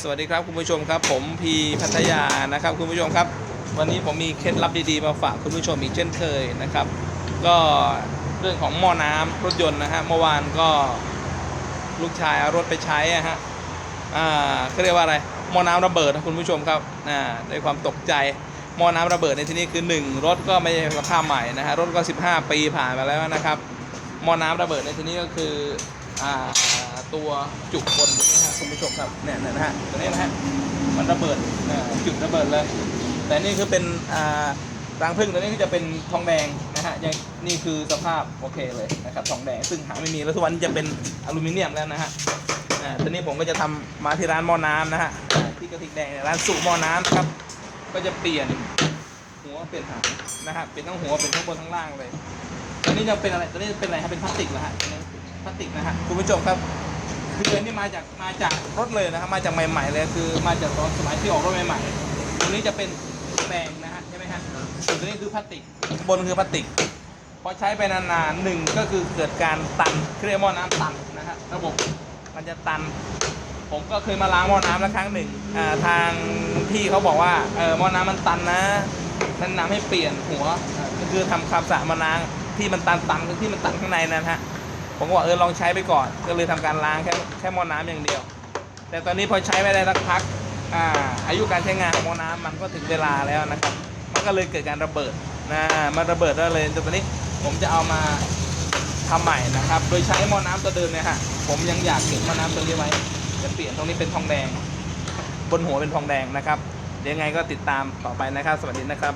สวัสดีครับคุณผู้ชมครับ ผมพีพัทยานะครับคุณผู้ชมครับ วันนี้ผมมีเคล็ดลับดีๆมาฝากคุณผู้ชมอีกเช่นเคยนะครับ ก็เรื่องของหม้อน้ำรถยนต์นะฮะเมื่อวานก็ลูกชายเอารถไปใช้อะฮะอ่าเขาเรียกว่าอะไรหม้อน้ำระเบิดนะคุณผู้ชมครับอ่าด้วยความตกใจหม้อน้ำระเบิดในที่นี้คือ 1 รถก็ไม่ใช่สภาพใหม่นะฮะรถก็ 15 ปีผ่านมาแล้วนะครับหม้อน้ำระเบิดในที่นี้ก็คืออ่าตัวจุกบนนี้ คุณผู้ชมครับเนี่ยนะฮะตัวนี้นะฮะมันระเบิดจุดระเบิดเลย แต่นี่คือเป็นอ่ารังพึ่งตัวนี้ก็จะเป็นทองแดงนะฮะยังนี่คือสภาพโอเคเลยนะครับทองแดงซึ่งหาไม่มีแล้วทุกวันนี้จะเป็นอลูมิเนียมแล้วนะฮะตัวนี้ผมก็จะทำมาที่ร้านหม้อน้ำนะฮะที่กระติกแดงร้านสุหม้อน้ำครับ ก็จะเปลี่ยนหัวเปลี่ยนหางนะฮะเปลี่ยนทั้งหัวเปลี่ยนทั้งบนทั้งล่างเลยตัวนี้จะเป็นอะไรตัวนี้เป็นอะไรครับเป็นพลาสติกเหรอฮะพลาสติกนะฮะคุณผู้ชมครับ คือนนี้มาจากมาจากรถเลยนะครับมาจากใหม่ๆเลยคือมาจากตอนสมัยที่ออกรถใหม่ๆตัวนี้จะเป็นแดงนะฮะใช่ไหมฮะส่วนตัวนี้คือพลาสติกบนคือพลาสติกพอใช้ไปนานๆหนึ่งก็คือเกิดการตันเครื่องหม้อน้ำตันนะฮะระบบมันจะตัน ผมก็เคยมาล้างหม้อน้ำแล้วครั้งหนึ่งทางพี่เขาบอกว่าเออหม้อน้ำมันตันนะแนะนำให้เปลี่ยนหัวก็คือทำความสะอาดหม้อน้ำที่มันตันตันคือที่มันตันข้างในนั่นฮะ ผมก็บอกเออลองใช้ไปก่อน ก็เลยทำการล้างแค่แค่หม้อน้ำอย่างเดียว แต่ตอนนี้พอใช้ไปได้สักพักอ่าอายุการใช้งานของหม้อน้ำมันก็ถึงเวลาแล้วนะครับ มันก็เลยเกิดการระเบิดนะมันระเบิดแล้วเลยแต่ตอนนี้ผมจะเอามาทำใหม่นะครับ โดยใช้หม้อน้ำตัวเดิมเนี่ยฮะผมยังอยากเก็บหม้อน้ำตัวนี้ไว้จะเปลี่ยนตรงนี้เป็นทองแดง บนหัวเป็นทองแดงนะครับเดี๋ยวยังไงก็ติดตามต่อไปนะครับ สวัสดีนะครับ